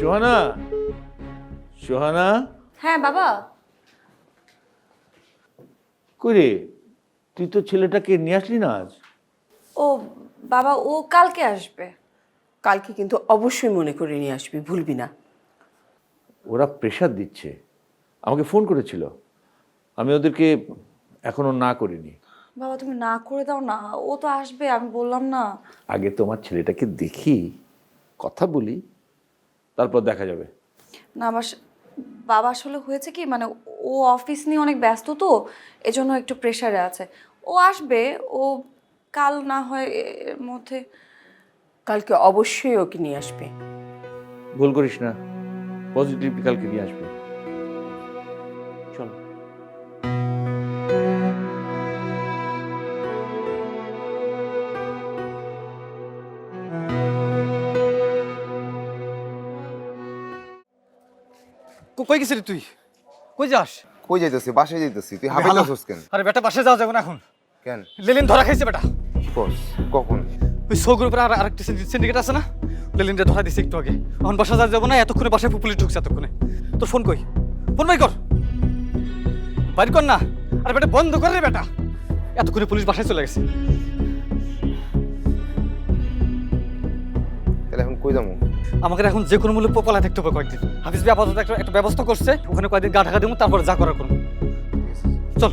সোহানা সোহানা? হ্যাঁ বাবা। করে তুই তো ছেলেটাকে নিয়ে আসলি না আজ? ও বাবা ও কালকে আসবে। কালকে কিন্তু অবশ্যই মনে করে নিয়ে আসবি ভুলবি না। ওরা প্রেশার দিচ্ছে। আমাকে ফোন করেছিল। আমি ওদেরকে এখনও না করিনি। বাবা তুমি না করে দাও না। ও তো আসবে আমি বললাম না। আগে তোমার ছেলেটাকে দেখি কথা বলি তারপর দেখা যাবে। না আমার বাবা আসলে হয়েছে কি মানে ও অফিস নিয়ে অনেক ব্যস্ত তো এজন্য একটু প্রেশারে আছে। ও আসবে ও কাল না হয় এর মধ্যে কালকে অবশ্যই ওকে নিয়ে আসবে। ভুল করিস না। পজিটিভ কালকে নিয়ে আসবে। চল। কই গেছিলি তুই? কই যাস? কই যাইতেছি? বাসায় যাইতেছি। তুই হাবিলাস কেন? আরে বেটা বাসে যাওয়া যাবে না এখন। কেন? লেলিন ধরা খাইছে বেটা। কস কখন? ওই সৌগুর উপরে আর আরেকটা সিন্ডিকেট আছে না? লেলিনটা ধরা দিছে একটু আগে। এখন বাসা যাওয়া যাব না এতক্ষণে বাসায় পুলিশ ঢুকছে এতক্ষণে। তোর ফোন কই? ফোন বাই কর। বাইর কর না। আর বেটা বন্ধ কর রে বেটা। এতক্ষণে পুলিশ বাসায় চলে গেছে। তাহলে এখন কই যাব? আমাকে এখন যে কোনো মূল্যে পলায় থাকতে হবে কয়েকদিন। হাফিজ ভাই আপাতত একটা একটা ব্যবস্থা করছে। ওখানে কয়েকদিন গা ঢাকা দেবো তারপর যা করার করব। চল।